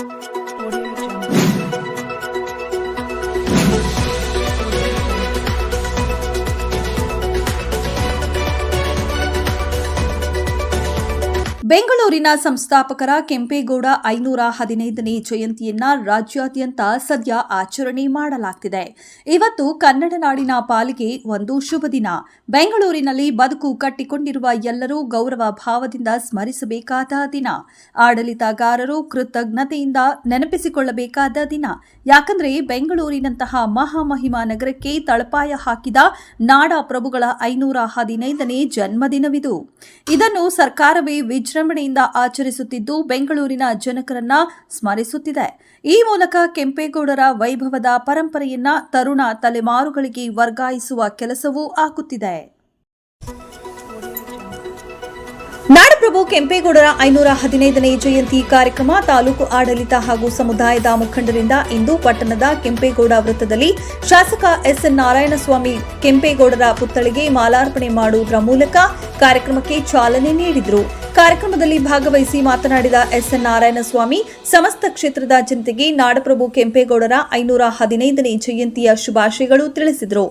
Música ಬೆಂಗಳೂರಿನ ಸಂಸ್ಥಾಪಕರ ಕೆಂಪೇಗೌಡ ಐನೂರ ಹದಿನೈದನೇ ಜಯಂತಿಯನ್ನ ರಾಜ್ಯಾದ್ಯಂತ ಸದ್ಯ ಆಚರಣೆ ಮಾಡಲಾಗ್ತಿದೆ. ಇವತ್ತು ಕನ್ನಡ ನಾಡಿನ ಪಾಲಿಗೆ ಒಂದು ಶುಭ ದಿನ. ಬೆಂಗಳೂರಿನಲ್ಲಿ ಬದುಕು ಕಟ್ಟಿಕೊಂಡಿರುವ ಎಲ್ಲರೂ ಗೌರವ ಭಾವದಿಂದ ಸ್ಮರಿಸಬೇಕಾದ ದಿನ. ಆಡಳಿತಗಾರರು ಕೃತಜ್ಞತೆಯಿಂದ ನೆನಪಿಸಿಕೊಳ್ಳಬೇಕಾದ ದಿನ. ಯಾಕಂದ್ರೆ ಬೆಂಗಳೂರಿನಂತಹ ಮಹಾಮಹಿಮಾ ನಗರಕ್ಕೆ ತಳಪಾಯ ಹಾಕಿದ ನಾಡ ಪ್ರಭುಗಳ ಐನೂರ ಹದಿನೈದನೇ ಜನ್ಮದಿನವಿದು. ಇದನ್ನು ಸರ್ಕಾರವೇ ವಿಜೃಂಭಣೆಯಿಂದ ಆಚರಿಸುತ್ತಿದ್ದು ಬೆಂಗಳೂರಿನ ಜನಕರನ್ನ ಸ್ಮರಿಸುತ್ತಿದೆ. ಈ ಮೂಲಕ ಕೆಂಪೇಗೌಡರ ವೈಭವದ ಪರಂಪರೆಯನ್ನ ತರುಣ ತಲೆಮಾರುಗಳಿಗೆ ವರ್ಗಾಯಿಸುವ ಕೆಲಸವೂ ಆಗುತ್ತಿದೆ. ನಾಡಪ್ರಭು ಕೆಂಪೇಗೌಡರ ಐನೂರ ಹದಿನೈದನೇ ಜಯಂತಿ ಕಾರ್ಯಕ್ರಮ ತಾಲೂಕು ಆಡಳಿತ ಹಾಗೂ ಸಮುದಾಯದ ಮುಖಂಡರಿಂದ ಇಂದು ಪಟ್ಟಣದ ಕೆಂಪೇಗೌಡ ವೃತ್ತದಲ್ಲಿ ಶಾಸಕ ಎಸ್ಎನ್ ನಾರಾಯಣಸ್ವಾಮಿ ಕೆಂಪೇಗೌಡರ ಪುತ್ಥಳಿಗೆ ಮಾಲಾರ್ಪಣೆ ಮಾಡುವುದರ ಮೂಲಕ ಕಾರ್ಯಕ್ರಮಕ್ಕೆ ಚಾಲನೆ ನೀಡಿದರು. ಕಾರ್ಯಕ್ರಮದಲ್ಲಿ ಭಾಗವಹಿಸಿ ಮಾತನಾಡಿದ ಎಸ್ಎನ್ ನಾರಾಯಣಸ್ವಾಮಿ ಸಮಸ್ತ ಕ್ಷೇತ್ರದ ಜನತೆಗೆ ನಾಡಪ್ರಭು ಕೆಂಪೇಗೌಡರ ಐನೂರ ಹದಿನೈದನೇ ಜಯಂತಿಯ ಶುಭಾಶಯಗಳು ತಿಳಿಸಿದರು.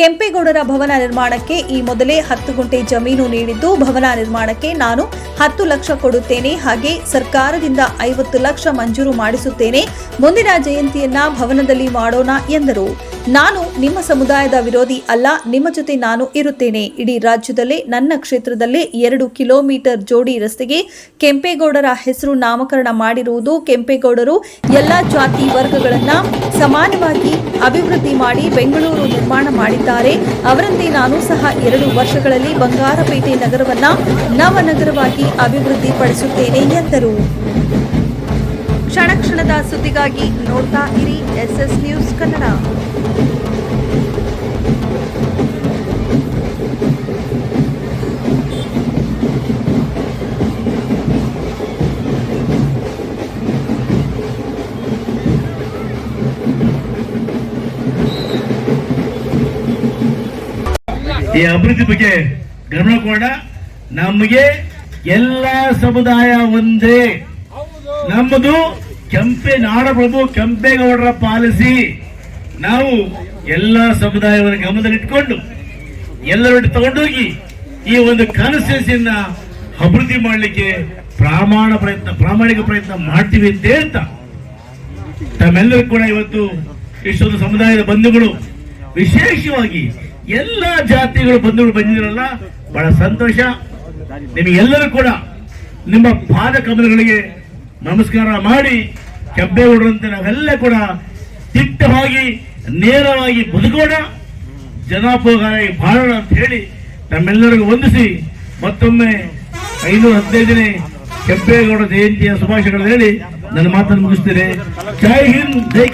ಕೆಂಪೇಗೌಡರ ಭವನ ನಿರ್ಮಾಣಕ್ಕೆ ಈ ಮೊದಲೇ ಹತ್ತು ಗುಂಟೆ ಜಮೀನು ನೀಡಿದ್ದು, ಭವನ ನಿರ್ಮಾಣಕ್ಕೆ ನಾನು ಹತ್ತು ಲಕ್ಷ ಕೊಡುತ್ತೇನೆ, ಹಾಗೆ ಸರ್ಕಾರದಿಂದ ಐವತ್ತು ಲಕ್ಷ ಮಂಜೂರು ಮಾಡಿಸುತ್ತೇನೆ, ಮುಂದಿನ ಜಯಂತಿಯನ್ನ ಭವನದಲ್ಲಿ ಮಾಡೋಣ ಎಂದರು. ನಾನು ನಿಮ್ಮ ಸಮುದಾಯದ ವಿರೋಧಿ ಅಲ್ಲ, ನಿಮ್ಮ ಜೊತೆ ನಾನು ಇರುತ್ತೇನೆ. ಇಡೀ ರಾಜ್ಯದಲ್ಲೇ, ನನ್ನ ಕ್ಷೇತ್ರದಲ್ಲೇ ಎರಡು ಕಿಲೋಮೀಟರ್ ಜೋಡಿ ರಸ್ತೆಗೆ ಕೆಂಪೇಗೌಡರ ಹೆಸರು ನಾಮಕರಣ ಮಾಡಿರುವುದು ಕೆಂಪೇಗೌಡರು ಎಲ್ಲ ಜಾತಿ ವರ್ಗಗಳನ್ನ ಸಮಾನವಾಗಿ ಅಭಿವೃದ್ಧಿ ಮಾಡಿ ಬೆಂಗಳೂರು ನಿರ್ಮಾಣ ಮಾಡಿದ್ದಾರೆ. ಅವರಂತೆ ನಾನು ಸಹ ಎರಡು ವರ್ಷಗಳಲ್ಲಿ ಬಂಗಾರಪೇಟೆ ನಗರವನ್ನ ನವನಗರವಾಗಿ ಅಭಿವೃದ್ಧಿ ಪಡಿಸುತ್ತೇನೆ ಎಂದರು. ಕ್ಷಣ ಕ್ಷಣದ ಸುದ್ದಿಗಾಗಿ ನೋಡ್ತಾ ಇರಿ ಎಸ್ಎಸ್ ನ್ಯೂಸ್ ಕನ್ನಡ. ಈ ಅಭಿವೃದ್ಧಿ ಬಗ್ಗೆ ಗಮನ ಕೊಡ ನಮಗೆ ಎಲ್ಲ ಸಮುದಾಯ ಒಂದೇ. ನಮ್ಮದು ಕೆಂಪೆ ನಾಡಪ್ರಭು ಕೆಂಪೇಗೌಡರ ಪಾಲಿಸಿ. ನಾವು ಎಲ್ಲ ಸಮುದಾಯವನ್ನು ಗಮನದಲ್ಲಿಟ್ಕೊಂಡು ಎಲ್ಲರೊಟ್ಟು ತಗೊಂಡೋಗಿ ಈ ಒಂದು ಕಾನ್ಸ್ಟಿಟ್ಯೂನ್ಸಿಯನ್ನ ಅಭಿವೃದ್ಧಿ ಮಾಡಲಿಕ್ಕೆ ಪ್ರಾಮಾಣ ಪ್ರಯತ್ನ, ಪ್ರಾಮಾಣಿಕ ಪ್ರಯತ್ನ ಮಾಡ್ತೀವಿ ಅಂತ ಹೇಳ್ತಾ ತಮ್ಮೆಲ್ಲರೂ ಕೂಡ ಇವತ್ತು ಇಷ್ಟೊಂದು ಸಮುದಾಯದ ಬಂಧುಗಳು ವಿಶೇಷವಾಗಿ ಎಲ್ಲ ಜಾತಿಗಳು ಬಂಧುಗಳು ಬಂದಿರಲ್ಲ ಬಹಳ ಸಂತೋಷ. ನಿಮಗೆಲ್ಲರೂ ಕೂಡ ನಿಮ್ಮ ಪಾದ ಕಮಲಗಳಿಗೆ ನಮಸ್ಕಾರ ಮಾಡಿ, ಕೆಂಪೇಗೌಡರಂತೆ ನಾವೆಲ್ಲ ಕೂಡ ದಿಟ್ಟವಾಗಿ, ನೇರವಾಗಿ ಬದುಕೋಣ. ಜನಾಪೋಗಾಗಿ ಬಾಳೋಣ ಅಂತ ಹೇಳಿ ನಮ್ಮೆಲ್ಲರಿಗೂ ವಂದಿಸಿ, ಮತ್ತೊಮ್ಮೆ ಐನೂರ ಹದಿನೈದನೇ ಕೆಂಪೇಗೌಡ ಜಯಂತಿಯ ಶುಭಾಶಯಗಳನ್ನು ಹೇಳಿ ನನ್ನ ಮಾತನ್ನು ಮುಗಿಸ್ತೇನೆ. ಜೈ ಹಿಂದ್, ಜೈ